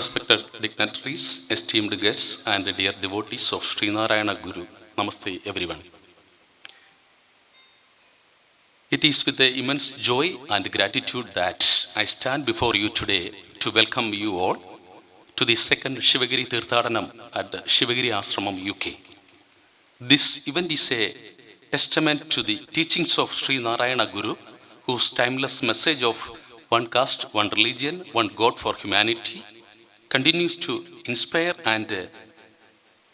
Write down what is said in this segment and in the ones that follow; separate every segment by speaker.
Speaker 1: Respected dignitaries, esteemed guests, and dear devotees of Sri Narayana Guru, Namaste everyone. It is with immense joy and gratitude that I stand before you today to welcome you all to the second Shivagiri Tirthadanam at Shivagiri Ashramam, UK. This event is a testament to the teachings of Sri Narayana Guru, whose timeless message of one caste, one religion, one God for humanity continues to inspire and uh,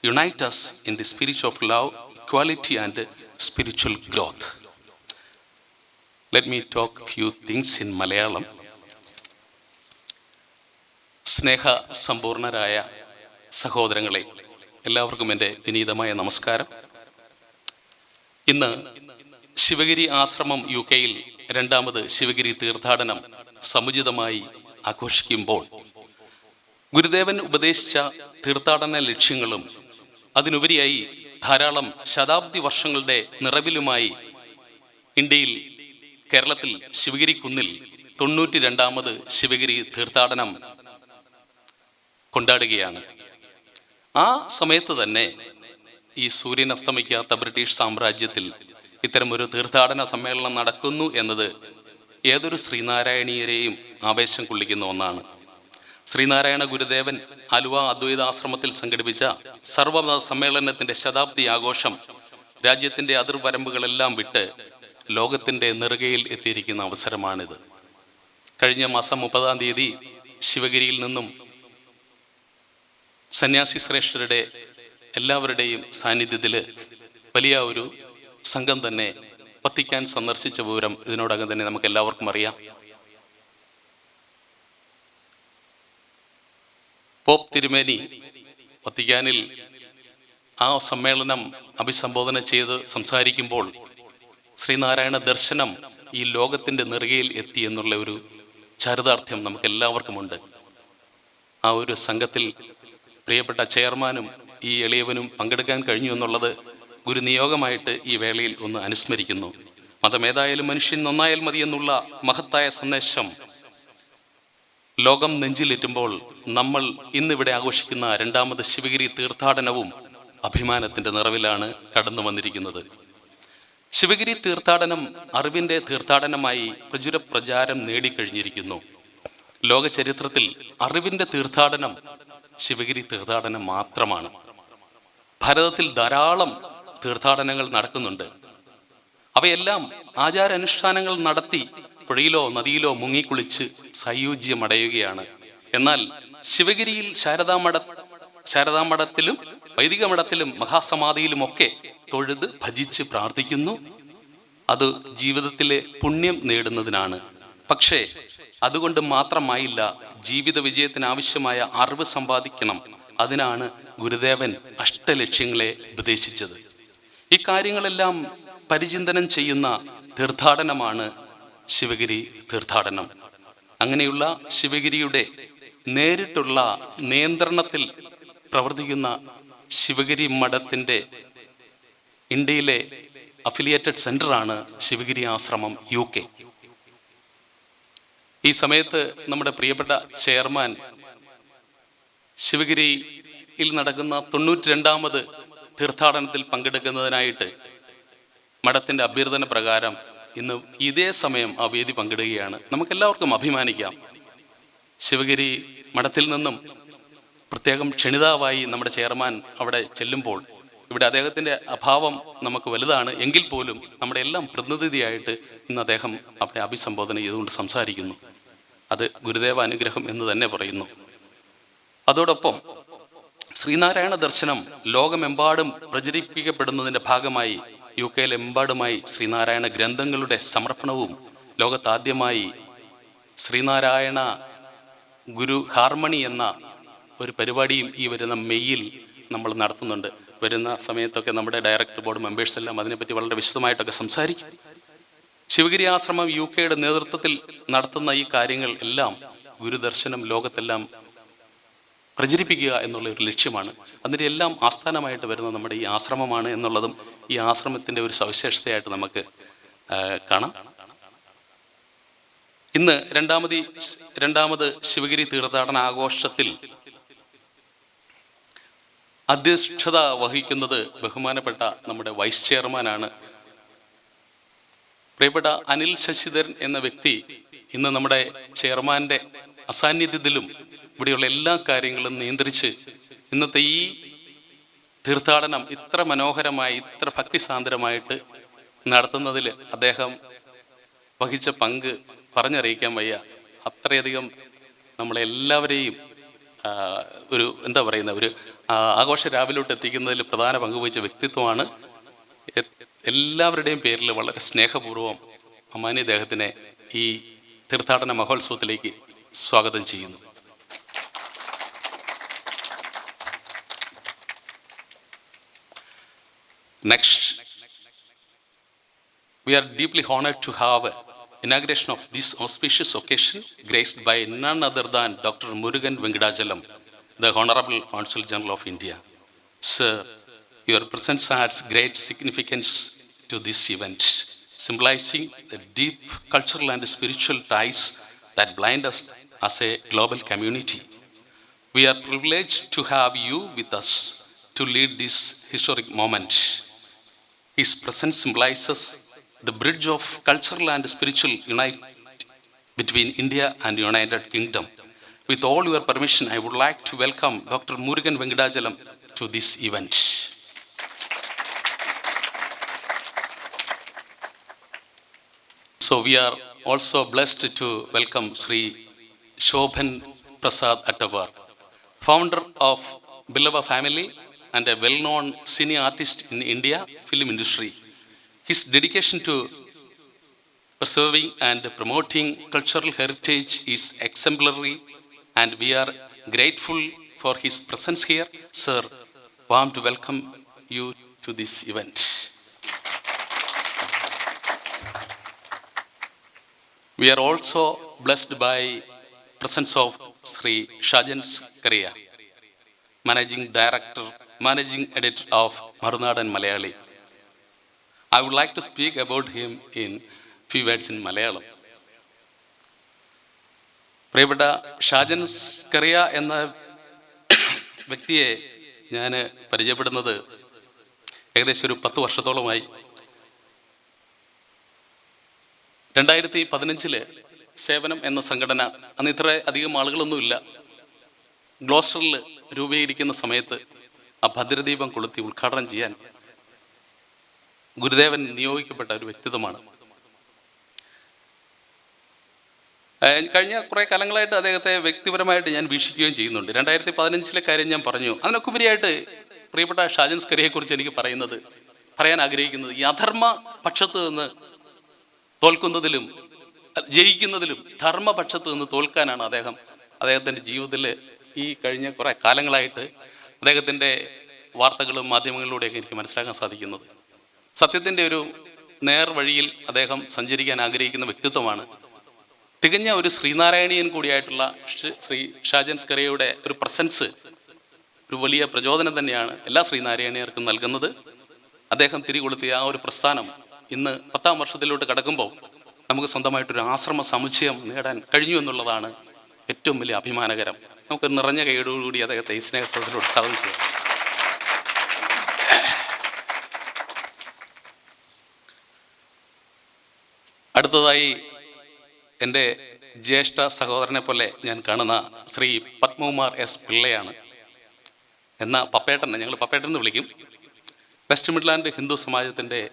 Speaker 1: unite us in the spirit of love, equality, and uh, spiritual growth. Let me talk few things in Malayalam. സ്നേഹ സമ്പൂർണരായ സഹോദരങ്ങളെ എല്ലാവർക്കും എന്റെ വിനീതമായ നമസ്കാരം ഇന്ന് ശിവഗിരി ആശ്രമം U കെയിൽ രണ്ടാമത് ശിവഗിരി തീർത്ഥാടനം സമുചിതമായി ആഘോഷിക്കുമ്പോൾ ഗുരുദേവൻ ഉപദേശിച്ച തീർത്ഥാടന ലക്ഷ്യങ്ങളും അതിനുപരിയായി ധാരാളം ശതാബ്ദി വർഷങ്ങളുടെ നിറവിലുമായി ഇന്ത്യയിൽ കേരളത്തിൽ ശിവഗിരി കുന്നിൽ തൊണ്ണൂറ്റി രണ്ടാമത് ശിവഗിരി തീർത്ഥാടനം കൊണ്ടാടുകയാണ്. ആ സമയത്ത് തന്നെ ഈ സൂര്യൻ അസ്തമിക്കാത്ത ബ്രിട്ടീഷ് സാമ്രാജ്യത്തിൽ ഇത്തരമൊരു തീർത്ഥാടന സമ്മേളനം നടക്കുന്നു എന്നത് ഏതൊരു ശ്രീനാരായണീയരെയും ആവേശം കൊള്ളിക്കുന്ന ഒന്നാണ്. ശ്രീനാരായണ ഗുരുദേവൻ ആലുവ അദ്വൈതാശ്രമത്തിൽ സംഘടിപ്പിച്ച സർവമത സമ്മേളനത്തിന്റെ ശതാബ്ദി ആഘോഷം രാജ്യത്തിന്റെ അതിർവരമ്പുകളെല്ലാം വിട്ട് ലോകത്തിന്റെ നെറുകയിൽ എത്തിയിരിക്കുന്ന അവസരമാണിത്. കഴിഞ്ഞ മാസം മുപ്പതാം തീയതി ശിവഗിരിയിൽ നിന്നും സന്യാസി ശ്രേഷ്ഠരുടെ എല്ലാവരുടെയും സാന്നിധ്യത്തിൽ വലിയ ഒരു സംഘം തന്നെ വത്തിക്കാൻ സന്ദർശിച്ച വിവരം ഇതിനോടകം തന്നെ നമുക്ക് എല്ലാവർക്കും അറിയാം. പോപ്പ് തിരുമേനി വത്തിക്കാനിൽ ആ സമ്മേളനം അഭിസംബോധന ചെയ്ത് സംസാരിക്കുമ്പോൾ ശ്രീനാരായണ ദർശനം ഈ ലോകത്തിന്റെ നെറുകയിൽ എത്തി എന്നുള്ള ഒരു ചരിതാർത്ഥ്യം നമുക്ക് എല്ലാവർക്കുമുണ്ട് ആ ഒരു സംഘത്തിൽ പ്രിയപ്പെട്ട ചെയർമാനും ഈ എളിയവനും പങ്കെടുക്കാൻ കഴിഞ്ഞു എന്നുള്ളത് ഒരു നിയോഗമായിട്ട് ഈ വേളയിൽ ഒന്ന് അനുസ്മരിക്കുന്നു. മതമേതായാലും മനുഷ്യൻ നന്നായാൽ മതി എന്നുള്ള മഹത്തായ സന്ദേശം ലോകം നെഞ്ചിലേറ്റുമ്പോൾ നമ്മൾ ഇന്നിവിടെ ആഘോഷിക്കുന്ന രണ്ടാമത് ശിവഗിരി തീർത്ഥാടനവും അഭിമാനത്തിന്റെ നിറവിലാണ് കടന്നു വന്നിരിക്കുന്നത്. ശിവഗിരി തീർത്ഥാടനം അറിവിന്റെ തീർത്ഥാടനമായി പ്രചുര പ്രചാരം നേടിക്കഴിഞ്ഞിരിക്കുന്നു. ലോക ചരിത്രത്തിൽ അറിവിന്റെ തീർത്ഥാടനം ശിവഗിരി തീർത്ഥാടനം മാത്രമാണ്. ഭാരതത്തിൽ ധാരാളം തീർത്ഥാടനങ്ങൾ നടക്കുന്നുണ്ട്. അവയെല്ലാം ആചാരാനുഷ്ഠാനങ്ങൾ നടത്തി പുഴയിലോ നദിയിലോ മുങ്ങിക്കുളിച്ച് സയുജ്യമടയുകയാണ്. എന്നാൽ ശിവഗിരിയിൽ ശാരദാമഠ ശാരദാമഠത്തിലും വൈദിക മഠത്തിലും മഹാസമാധിയിലും ഒക്കെ തൊഴുത് ഭജിച്ച് പ്രാർത്ഥിക്കുന്നു. അത് ജീവിതത്തിലെ പുണ്യം നേടുന്നതിനാണ്. പക്ഷേ അതുകൊണ്ട് മാത്രമായില്ല ജീവിത വിജയത്തിന് ആവശ്യമായ അറിവ് സമ്പാദിക്കണം. അതിനാണ് ഗുരുദേവൻ അഷ്ടലക്ഷ്യങ്ങളെ ഉപദേശിച്ചത്. ഇക്കാര്യങ്ങളെല്ലാം കാര്യങ്ങളെല്ലാം പരിചിന്തനം ചെയ്യുന്ന തീർത്ഥാടനമാണ് ശിവഗിരി തീർത്ഥാടനം. അങ്ങനെയുള്ള ശിവഗിരിയുടെ നേരിട്ടുള്ള നിയന്ത്രണത്തിൽ പ്രവർത്തിക്കുന്ന ശിവഗിരി മഠത്തിന്റെ ഇന്ത്യയിലെ അഫിലിയേറ്റഡ് സെന്ററാണ് ശിവഗിരി ആശ്രമം യു കെ. ഈ സമയത്ത് നമ്മുടെ പ്രിയപ്പെട്ട ചെയർമാൻ ശിവഗിരിയിൽ നടക്കുന്ന തൊണ്ണൂറ്റി രണ്ടാമത് തീർത്ഥാടനത്തിൽ പങ്കെടുക്കുന്നതിനായിട്ട് മഠത്തിന്റെ അഭ്യർത്ഥന പ്രകാരം ഇന്ന് ഇതേ സമയം ആ വേദി പങ്കിടുകയാണ്. നമുക്കെല്ലാവർക്കും അഭിമാനിക്കാം. ശിവഗിരി മഠത്തിൽ നിന്നും പ്രത്യേകം ക്ഷണിതാവായി നമ്മുടെ ചെയർമാൻ അവിടെ ചെല്ലുമ്പോൾ ഇവിടെ അദ്ദേഹത്തിന്റെ അഭാവം നമുക്ക് വലുതാണ്. എങ്കിൽ പോലും നമ്മുടെ എല്ലാം പ്രതിനിധിയായിട്ട് ഇന്ന് അദ്ദേഹം അവിടെ അഭിസംബോധന ചെയ്തുകൊണ്ട് സംസാരിക്കുന്നു. അത് ഗുരുദേവ അനുഗ്രഹം എന്ന് തന്നെ പറയുന്നു. അതോടൊപ്പം ശ്രീനാരായണ ദർശനം ലോകമെമ്പാടും പ്രചരിപ്പിക്കപ്പെടുന്നതിന്റെ ഭാഗമായി യു കെയിലെമ്പാടുമായി ശ്രീനാരായണ ഗ്രന്ഥങ്ങളുടെ സമർപ്പണവും ലോകത്താദ്യമായി ശ്രീനാരായണ ഗുരു ഹാർമണി എന്ന ഒരു പരിപാടിയും ഈ വരുന്ന മെയ്യിൽ നമ്മൾ നടത്തുന്നുണ്ട്. വരുന്ന സമയത്തൊക്കെ നമ്മുടെ ഡയറക്ടർ ബോർഡ് മെമ്പേഴ്സ് എല്ലാം അതിനെപ്പറ്റി വളരെ വിശദമായിട്ടൊക്കെ സംസാരിക്കും. ശിവഗിരി ആശ്രമം യു കെയുടെ നേതൃത്വത്തിൽ നടത്തുന്ന ഈ കാര്യങ്ങൾ എല്ലാം ഗുരുദർശനം ലോകത്തെല്ലാം പ്രചരിപ്പിക്കുക എന്നുള്ള ഒരു ലക്ഷ്യമാണ്. അതിന്റെ എല്ലാം ആസ്ഥാനമായിട്ട് വരുന്ന നമ്മുടെ ഈ ആശ്രമമാണ് എന്നുള്ളതും ഈ ആശ്രമത്തിന്റെ ഒരു സവിശേഷതയായിട്ട് നമുക്ക് കാണാം. ഇന്ന് രണ്ടാമത് രണ്ടാമത് ശിവഗിരി തീർത്ഥാടന ആഘോഷത്തിൽ അധ്യക്ഷത വഹിക്കുന്നത് ബഹുമാനപ്പെട്ട നമ്മുടെ വൈസ് ചെയർമാനാണ്. പ്രിയപ്പെട്ട അനിൽ ശശിധരൻ എന്ന വ്യക്തി ഇന്ന് നമ്മുടെ ചെയർമാന്റെ അസാന്നിധ്യത്തിലും ഇവിടെയുള്ള എല്ലാ കാര്യങ്ങളും നിയന്ത്രിച്ച് ഇന്നത്തെ ഈ തീർത്ഥാടനം ഇത്ര മനോഹരമായി ഇത്ര ഭക്തിസാന്ദ്രമായിട്ട് നടത്തുന്നതിൽ അദ്ദേഹം വഹിച്ച പങ്ക് പറഞ്ഞറിയിക്കാൻ വയ്യ. അത്രയധികം നമ്മളെല്ലാവരെയും ഒരു എന്താ പറയുന്ന ഒരു ആഘോഷ രാവിലോട്ട് എത്തിക്കുന്നതിൽ പ്രധാന പങ്ക് വഹിച്ച വ്യക്തിത്വമാണ്. എല്ലാവരുടെയും പേരിൽ വളരെ സ്നേഹപൂർവം അമാനി അദ്ദേഹത്തിനെ ഈ തീർത്ഥാടന മഹോത്സവത്തിലേക്ക് സ്വാഗതം ചെയ്യുന്നു. Next, we are deeply honored to have inauguration of this auspicious occasion graced by none other than Dr. Murugan Venkadajalam, the Honorable Consul General of India. Sir, your presence adds great significance to this event, symbolizing the deep cultural and spiritual ties that bind us as a global community. We are privileged to have you with us to lead this historic moment. His presence symbolizes the bridge of cultural and spiritual unite between India and the United Kingdom. With all your permission, I would like to welcome Dr. Murugan Venkadachalam to this event. So we are also blessed to welcome Sri Shobhan Prasad Attavar, founder of Bilava family and a well-known cine artist in India film industry. His dedication to preserving and promoting cultural heritage is exemplary and we are grateful for his presence here. Sir, warm to welcome you to this event. We are also blessed by presence of Sri Shajan Skaria, Managing Director, Managing editor of Marunadan Malayali. I would like to speak about him in few words in Malayalam പ്രിയപ്പെട്ട ഷാജൻ സ്കറിയ എന്ന വ്യക്തിയെ ഞാൻ പരിചയപ്പെടുന്നത് ഏകദേശം ഒരു പത്ത് വർഷത്തോളമായി. രണ്ടായിരത്തി പതിനഞ്ചിൽ സേവനം എന്ന സംഘടന അന്ന് ഇത്ര അധികം ആളുകളൊന്നുമില്ല. ഗ്ലോസ്റ്ററിൽ രൂപീകരിക്കുന്ന സമയത്ത് ആ ഭദ്രദീപം കൊളുത്തി ഉദ്ഘാടനം ചെയ്യാൻ ഗുരുദേവൻ നിയോഗിക്കപ്പെട്ട ഒരു വ്യക്തിത്വമാണ്. കഴിഞ്ഞ കുറേ കാലങ്ങളായിട്ട് അദ്ദേഹത്തെ വ്യക്തിപരമായിട്ട് ഞാൻ വീക്ഷിക്കുകയും ചെയ്യുന്നുണ്ട്. രണ്ടായിരത്തി പതിനഞ്ചിലെ കാര്യം ഞാൻ പറഞ്ഞു. അതിനൊക്കെ ഉപരിയായിട്ട് പ്രിയപ്പെട്ട ഷാജൻ സ്കറിയെക്കുറിച്ച് എനിക്ക് പറയുന്നത് പറയാൻ ആഗ്രഹിക്കുന്നത് ഈ അധർമ്മ പക്ഷത്ത് നിന്ന് തോൽക്കുന്നതിലും ജയിക്കുന്നതിലും ധർമ്മപക്ഷത്ത് നിന്ന് തോൽക്കാനാണ് അദ്ദേഹം അദ്ദേഹത്തിന്റെ ജീവിതത്തിൽ ഈ കഴിഞ്ഞ കുറേ കാലങ്ങളായിട്ട് അദ്ദേഹത്തിന്റെ വാർത്തകളും മാധ്യമങ്ങളിലൂടെയൊക്കെ എനിക്ക് മനസ്സിലാക്കാൻ സാധിക്കുന്നത്. സത്യത്തിന്റെ ഒരു നേർ വഴിയിൽ അദ്ദേഹം സഞ്ചരിക്കാൻ ആഗ്രഹിക്കുന്ന വ്യക്തിത്വമാണ്. തികഞ്ഞ ഒരു ശ്രീനാരായണീയൻ കൂടിയായിട്ടുള്ള ശ്രീ ഷാജൻ സ്കറിയയുടെ ഒരു പ്രസൻസ് ഒരു വലിയ പ്രചോദനം തന്നെയാണ് എല്ലാ ശ്രീനാരായണീയർക്കും നൽകുന്നത്. അദ്ദേഹം തിരികൊളുത്തിയ ആ ഒരു പ്രസ്ഥാനം ഇന്ന് പത്താം വർഷത്തിലോട്ട് കടക്കുമ്പോൾ നമുക്ക് സ്വന്തമായിട്ടൊരു ആശ്രമ സമുച്ചയം നേടാൻ കഴിഞ്ഞു എന്നുള്ളതാണ് ഏറ്റവും വലിയ അഭിമാനകരം. നമുക്ക് നിറഞ്ഞ കൈയോടുകൂടി അദ്ദേഹത്തെ ഈ സ്നേഹത്തോട് സ്വാഗതം ചെയ്യാം. അടുത്തതായി എന്റെ ജ്യേഷ്ഠ സഹോദരനെ പോലെ ഞാൻ കാണുന്ന ശ്രീ പത്മകുമാർ എസ് പിള്ളയാണ്. എന്ന പപ്പേട്ടനെ ഞങ്ങൾ പപ്പേട്ടൻ എന്ന് വിളിക്കും. വെസ്റ്റ് മിഡ്ലാൻഡ് ഹിന്ദു സമാജത്തിന്റെ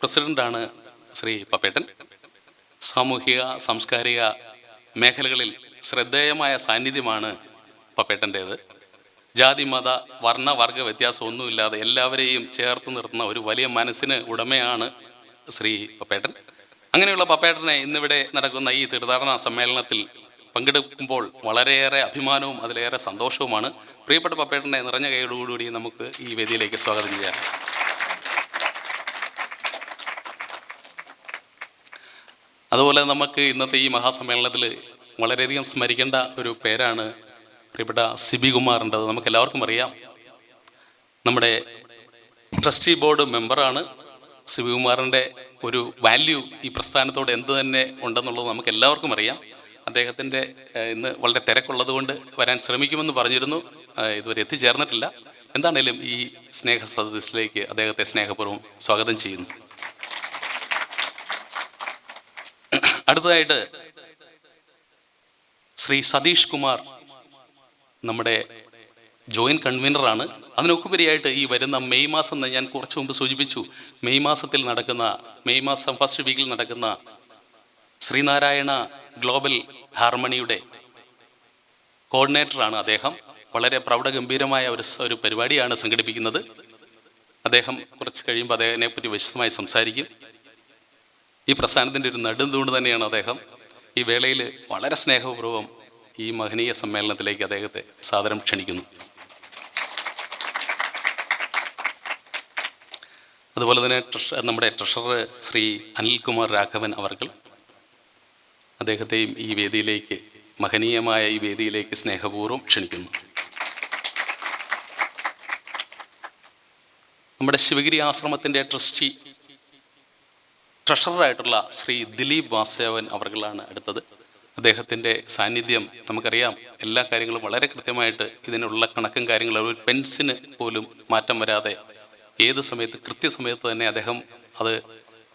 Speaker 1: പ്രസിഡന്റാണ് ശ്രീ പപ്പേട്ടൻ. സാമൂഹിക സാംസ്കാരിക മേഖലകളിൽ ശ്രദ്ധേയമായ സാന്നിധ്യമാണ് പപ്പേട്ടന്റേത് ജാതി മത വർണ വർഗ വ്യത്യാസമൊന്നുമില്ലാതെ എല്ലാവരെയും ചേർത്ത് നിർത്തുന്ന ഒരു വലിയ മനസ്സിന് ഉടമയാണ് ശ്രീ പപ്പേട്ടൻ. അങ്ങനെയുള്ള പപ്പേട്ടനെ ഇന്നിവിടെ നടക്കുന്ന ഈ തീർത്ഥാടന സമ്മേളനത്തിൽ പങ്കെടുക്കുമ്പോൾ വളരെയേറെ അഭിമാനവും അതിലേറെ സന്തോഷവുമാണ്. പ്രിയപ്പെട്ട പപ്പേട്ടനെ നിറഞ്ഞ കൈയോടുകൂടി നമുക്ക് ഈ വേദിയിലേക്ക് സ്വാഗതം ചെയ്യാം. അതുപോലെ നമുക്ക് ഇന്നത്തെ ഈ മഹാസമ്മേളനത്തിൽ വളരെയധികം സ്മരിക്കേണ്ട ഒരു പേരാണ് പ്രിയപ്പെട്ട സിബി കുമാറിന്റെ അത് നമുക്ക് എല്ലാവർക്കും അറിയാം. നമ്മുടെ ട്രസ്റ്റി ബോർഡ് മെമ്പറാണ് ശിവകുമാറിന്റെ ഒരു വാല്യൂ ഈ പ്രസ്ഥാനത്തോട് എന്ത് തന്നെ ഉണ്ടെന്നുള്ളത് നമുക്ക് എല്ലാവർക്കും അറിയാം. അദ്ദേഹത്തിന്റെ ഇന്ന് വളരെ തിരക്കുള്ളത് കൊണ്ട് വരാൻ ശ്രമിക്കുമെന്ന് പറഞ്ഞിരുന്നു. ഇതുവരെ എത്തിച്ചേർന്നിട്ടില്ല. എന്താണേലും ഈ സ്നേഹ സദസ്സിലേക്ക് അദ്ദേഹത്തെ സ്നേഹപൂർവം സ്വാഗതം ചെയ്യുന്നു. അടുത്തതായിട്ട് ശ്രീ സതീഷ് കുമാർ നമ്മുടെ ജോയിന്റ് കൺവീനറാണ്. അതിനൊക്കുപരിയായിട്ട് ഈ വരുന്ന മെയ് മാസം ഞാൻ കുറച്ചു മുമ്പ് സൂചിപ്പിച്ചു. മെയ് മാസത്തിൽ നടക്കുന്ന മെയ് മാസം ഫസ്റ്റ് വീക്കിൽ നടക്കുന്ന ശ്രീനാരായണ ഗ്ലോബൽ ഹാർമണിയുടെ കോർഡിനേറ്ററാണ് അദ്ദേഹം. വളരെ പ്രൗഢഗംഭീരമായ ഒരു ഒരു പരിപാടിയാണ് സംഘടിപ്പിക്കുന്നത്. അദ്ദേഹം കുറച്ച് കഴിയുമ്പോൾ അദ്ദേഹത്തിനെ പറ്റി വിശദമായി സംസാരിക്കും. ഈ പ്രസ്ഥാനത്തിന്റെ ഒരു നെടുന്തൂണ് തന്നെയാണ് അദ്ദേഹം. ഈ വേളയിൽ വളരെ സ്നേഹപൂർവം ഈ മഹനീയ സമ്മേളനത്തിലേക്ക് അദ്ദേഹത്തെ സാദരം ക്ഷണിക്കുന്നു. അതുപോലെ തന്നെ ട്രഷ നമ്മുടെ ട്രഷറർ ശ്രീ അനിൽകുമാർ രാഘവൻ അവർകൾ അദ്ദേഹത്തെയും ഈ വേദിയിലേക്ക് മഹനീയമായ ഈ വേദിയിലേക്ക് സ്നേഹപൂർവം ക്ഷണിക്കുന്നു. നമ്മുടെ ശിവഗിരി ആശ്രമത്തിന്റെ ട്രസ്റ്റി ട്രഷററായിട്ടുള്ള ശ്രീ ദിലീപ് വാസേവൻ അവർകളാണ് അടുത്തത്. അദ്ദേഹത്തിന്റെ സാന്നിധ്യം നമുക്കറിയാം. എല്ലാ കാര്യങ്ങളും വളരെ കൃത്യമായിട്ട് ഇതിനുള്ള കണക്കും കാര്യങ്ങളും ഒരു പെൻസിന് പോലും മാറ്റം വരാതെ ഏത് സമയത്ത് കൃത്യസമയത്ത് തന്നെ അദ്ദേഹം അത്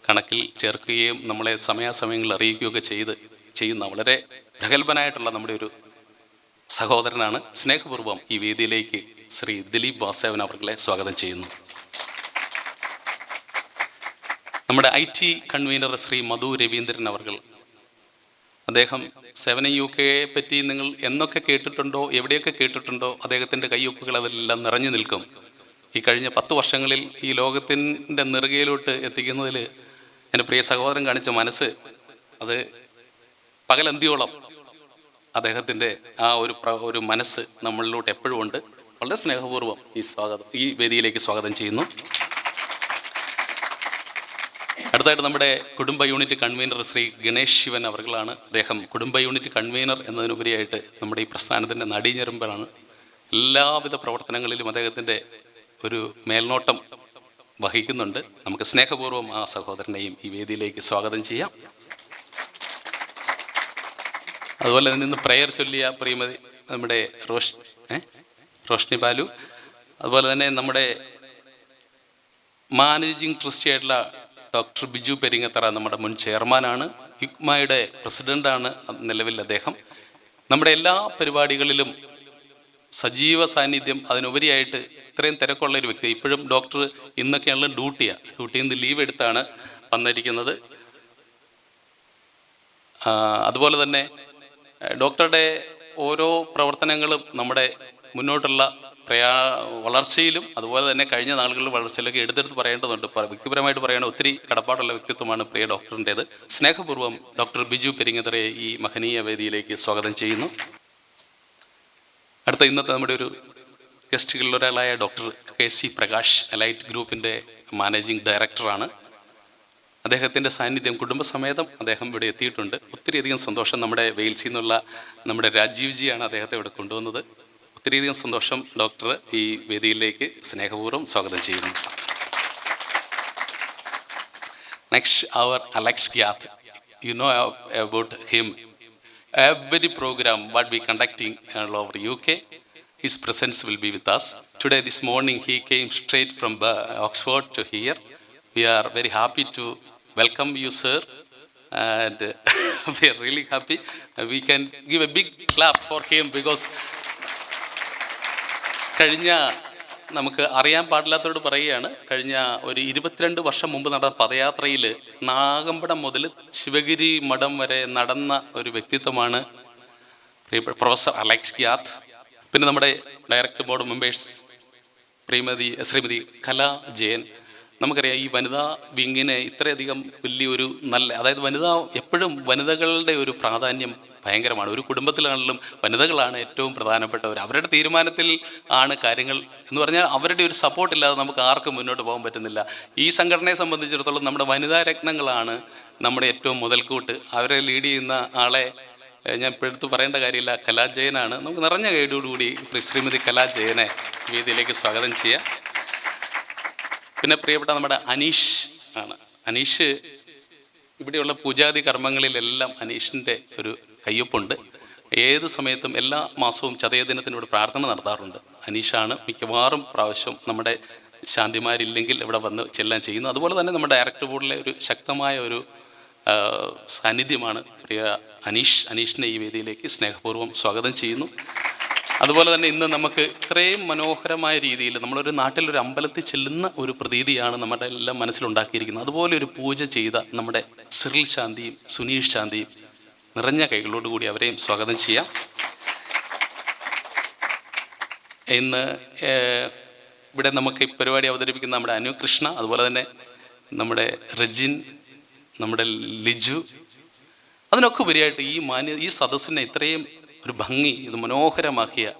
Speaker 1: കണക്കിൽ ചേർക്കുകയും നമ്മളെ സമയാസമയങ്ങളിൽ അറിയിക്കുകയൊക്കെ ചെയ്ത് ചെയ്യുന്ന വളരെ പ്രഗത്ഭനായിട്ടുള്ള നമ്മുടെ ഒരു സഹോദരനാണ്. സ്നേഹപൂർവം ഈ വേദിയിലേക്ക് ശ്രീ ദിലീപ് വാസേവൻ അവർകളെ സ്വാഗതം ചെയ്യുന്നു. നമ്മുടെ I T convener Shri Madhu Ravindran അവർകൾ അദ്ദേഹം സെവൻ യു കെയെ പറ്റി നിങ്ങൾ എന്നൊക്കെ കേട്ടിട്ടുണ്ടോ? എവിടെയൊക്കെ കേട്ടിട്ടുണ്ടോ? അദ്ദേഹത്തിന്റെ കയ്യൊപ്പുകൾ അതിലെല്ലാം നിറഞ്ഞു നിൽക്കും. ഈ കഴിഞ്ഞ പത്ത് വർഷങ്ങളിൽ ഈ ലോകത്തിന്റെ നെറുകയിലോട്ട് എത്തിക്കുന്നതിൽ എന്റെ പ്രിയ സഹോദരൻ കാണിച്ച മനസ്സ് അത് പകലന്തിയോളം അദ്ദേഹത്തിന്റെ ആ ഒരു ഒരു മനസ്സ് നമ്മളിലോട്ട് എപ്പോഴും ഉണ്ട്. വളരെ സ്നേഹപൂർവം ഈ സ്വാഗതം ഈ വേദിയിലേക്ക് സ്വാഗതം ചെയ്യുന്നു. അടുത്തായിട്ട് നമ്മുടെ കുടുംബ യൂണിറ്റ് കൺവീനർ ശ്രീ ഗണേഷ് ശിവൻ അവർകളാണ്. അദ്ദേഹം കുടുംബ യൂണിറ്റ് കൺവീനർ എന്നതിനുപരിയായിട്ട് നമ്മുടെ ഈ പ്രസ്ഥാനത്തിന്റെ നടീഞ്ഞെറുമ്പാണ് എല്ലാവിധ പ്രവർത്തനങ്ങളിലും അദ്ദേഹത്തിന്റെ ഒരു മേൽനോട്ടം വഹിക്കുന്നുണ്ട്. നമുക്ക് സ്നേഹപൂർവം ആ സഹോദരനെയും ഈ വേദിയിലേക്ക് സ്വാഗതം ചെയ്യാം. അതുപോലെ തന്നെ ഇന്ന് പ്രയർ ചൊല്ലിയ പ്രിയമതി നമ്മുടെ റോഷ്? റോഷ്നി ബാലു. അതുപോലെ തന്നെ നമ്മുടെ മാനേജിംഗ് ട്രസ്റ്റി ആയിട്ടുള്ള ഡോക്ടർ ബിജു പെരിങ്ങത്തറ നമ്മുടെ മുൻ ചെയർമാനാണ്. ഇക്മയുടെ പ്രസിഡന്റാണ് നിലവിൽ അദ്ദേഹം. നമ്മുടെ എല്ലാ പരിപാടികളിലും സജീവ സാന്നിധ്യം അതിനുപരിയായിട്ട് ഇത്രയും തിരക്കുള്ള ഒരു വ്യക്തി. ഇപ്പോഴും ഡോക്ടർ ഇന്നൊക്കെയാണല്ലോ ഡ്യൂട്ടിയാണ് ഡ്യൂട്ടിയിൽ നിന്ന് ലീവ് എടുത്താണ് വന്നിരിക്കുന്നത്. അതുപോലെ തന്നെ ഡോക്ടറുടെ ഓരോ പ്രവർത്തനങ്ങളും നമ്മുടെ മുന്നോട്ടുള്ള പ്രയാ വളർച്ചയിലും അതുപോലെ തന്നെ കഴിഞ്ഞ നാളുകളിൽ വളർച്ചയിലൊക്കെ എടുത്തെടുത്ത് പറയേണ്ടതുണ്ട്. വ്യക്തിപരമായിട്ട് പറയുന്ന ഒത്തിരി കടപ്പാടുള്ള വ്യക്തിത്വമാണ് പ്രിയ ഡോക്ടറിന്റേത്. സ്നേഹപൂർവം ഡോക്ടർ ബിജു പെരിങ്ങതറയെ ഈ മഹനീയ വേദിയിലേക്ക് സ്വാഗതം ചെയ്യുന്നു. അടുത്ത ഇന്നത്തെ നമ്മുടെ ഒരു ഗസ്റ്റുകളിൽ ഒരാളായ doctor K C Prakash Alight ഗ്രൂപ്പിന്റെ മാനേജിംഗ് ഡയറക്ടറാണ്. അദ്ദേഹത്തിന്റെ സാന്നിധ്യം കുടുംബസമേതം അദ്ദേഹം ഇവിടെ എത്തിയിട്ടുണ്ട്. ഒത്തിരിയധികം സന്തോഷം നമ്മുടെ വെയിൽസിൽ നിന്നുള്ള നമ്മുടെ രാജീവ് ജിയാണ് അദ്ദേഹത്തെ ഇവിടെ കൊണ്ടുവന്നത്. ഒത്തിരിയധികം സന്തോഷം ഡോക്ടർ ഈ വേദിയിലേക്ക് സ്നേഹപൂർവ്വം സ്വാഗതം ചെയ്യുന്നു നെക്സ്റ്റ് അവർ Alex ഗ്യാത്ത് you know about him every program what we conducting all over UK, his presence will be with us. Today, this morning, he came straight from uh, Oxford to here. We are very happy to welcome you, sir. And uh, we are really happy. Uh, we can give a big clap for him because കഴിഞ്ഞ നമുക്ക് അറിയാൻ പാടില്ലാത്തവരോട് പറയുകയാണ് കഴിഞ്ഞ ഒരു ഇരുപത്തിരണ്ട് വർഷം മുമ്പ് നടന്ന പദയാത്രയിൽ നാഗമ്പടം മുതൽ ശിവഗിരി മഠം വരെ നടന്ന ഒരു വ്യക്തിത്വമാണ് പ്രൊഫസർ അലക്സ് ഗ്യാത്ത്. പിന്നെ നമ്മുടെ director board members Shrimati Shrimati Kala Jayan. നമുക്കറിയാം ഈ വനിതാ വിങ്ങിനെ ഇത്രയധികം വലിയൊരു നല്ല അതായത് വനിതാ എപ്പോഴും വനിതകളുടെ ഒരു പ്രാധാന്യം ഭയങ്കരമാണ്. ഒരു കുടുംബത്തിലാണെങ്കിലും വനിതകളാണ് ഏറ്റവും പ്രധാനപ്പെട്ടവർ. അവരുടെ തീരുമാനത്തിൽ ആണ് കാര്യങ്ങൾ എന്ന് പറഞ്ഞാൽ അവരുടെ ഒരു സപ്പോർട്ട് ഇല്ലാതെ നമുക്ക് ആർക്കും മുന്നോട്ട് പോകാൻ പറ്റുന്നില്ല. ഈ സംഘടനയെ സംബന്ധിച്ചിടത്തോളം നമ്മുടെ വനിതാ രത്നങ്ങളാണ് നമ്മുടെ ഏറ്റവും മുതൽക്കൂട്ട്. അവരെ ലീഡ് ചെയ്യുന്ന ആളെ ഞാൻ എടുത്ത് പറയേണ്ട കാര്യമില്ല. കലാജയനാണ്. നമുക്ക് നിറഞ്ഞ കൈയോടുകൂടി ശ്രീമതി കലാജയനെ വേദിയിലേക്ക് സ്വാഗതം ചെയ്യാം. പിന്നെ പ്രിയപ്പെട്ട നമ്മുടെ അനീഷ് ആണ്. അനീഷ് ഇവിടെയുള്ള പൂജാതി കർമ്മങ്ങളിലെല്ലാം അനീഷിന്റെ ഒരു കയ്യൊപ്പുണ്ട്. ഏത് സമയത്തും എല്ലാ മാസവും ചതയ ദിനത്തിനോട് പ്രാർത്ഥന നടത്താറുണ്ട്. അനീഷാണ് മിക്കവാറും പ്രാവശ്യം നമ്മുടെ ശാന്തിമാരില്ലെങ്കിൽ ഇവിടെ വന്ന് ചെല്ലാൻ ചെയ്യുന്നു അതുപോലെ തന്നെ നമ്മുടെ ഡയറക്ടർ ബോർഡിലെ ഒരു ശക്തമായ ഒരു സാന്നിധ്യമാണ് പ്രിയ അനീഷ്. അനീഷിനെ ഈ വേദിയിലേക്ക് സ്നേഹപൂർവം സ്വാഗതം ചെയ്യുന്നു. അതുപോലെ തന്നെ ഇന്ന് നമുക്ക് ഇത്രയും മനോഹരമായ രീതിയിൽ നമ്മളൊരു നാട്ടിലൊരു അമ്പലത്തിൽ ചെല്ലുന്ന ഒരു പ്രതീതിയാണ് നമ്മുടെ എല്ലാം മനസ്സിലുണ്ടാക്കിയിരിക്കുന്നത്. അതുപോലെ ഒരു പൂജ ചെയ്ത നമ്മുടെ സിറിൽ ശാന്തിയും സുനീഷ് ശാന്തിയും നിറഞ്ഞ കൈകളോട് കൂടി അവരെയും സ്വാഗതം ചെയ്യാം. ഇന്ന് ഇവിടെ നമുക്ക് ഈ പരിപാടി അവതരിപ്പിക്കുന്ന നമ്മുടെ അനു കൃഷ്ണ അതുപോലെ തന്നെ നമ്മുടെ റജിൻ നമ്മുടെ ലിജു അതിനൊക്കെ ഉപരിയായിട്ട് ഈ മാന്യ ഈ സദസ്സിനെ ഇത്രയും ഒരു ഭംഗി ഇത് മനോഹരമാക്കിയ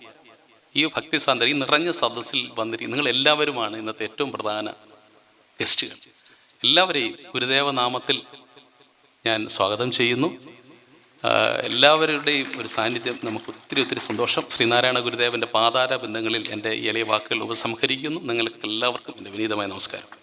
Speaker 1: ഈ ഭക്തി സാന്ദ്ര ഈ നിറഞ്ഞ സദസ്സിൽ വന്നിരിക്കും നിങ്ങൾ എല്ലാവരുമാണ് ഇന്നത്തെ ഏറ്റവും പ്രധാന ഗസ്റ്റുകൾ. എല്ലാവരെയും ഗുരുദേവനാമത്തിൽ ഞാൻ സ്വാഗതം ചെയ്യുന്നു. എല്ലാവരുടെയും ഒരു സാന്നിധ്യം നമുക്ക് ഒത്തിരി ഒത്തിരി സന്തോഷം. ശ്രീനാരായണ ഗുരുദേവന്റെ പാതാര ബന്ധങ്ങളിൽ എന്റെ ഈ എളിയ വാക്കുകൾ ഉപസംഹരിക്കുന്നു. നിങ്ങൾക്ക് എല്ലാവർക്കും എന്റെ വിനീതമായ നമസ്കാരം.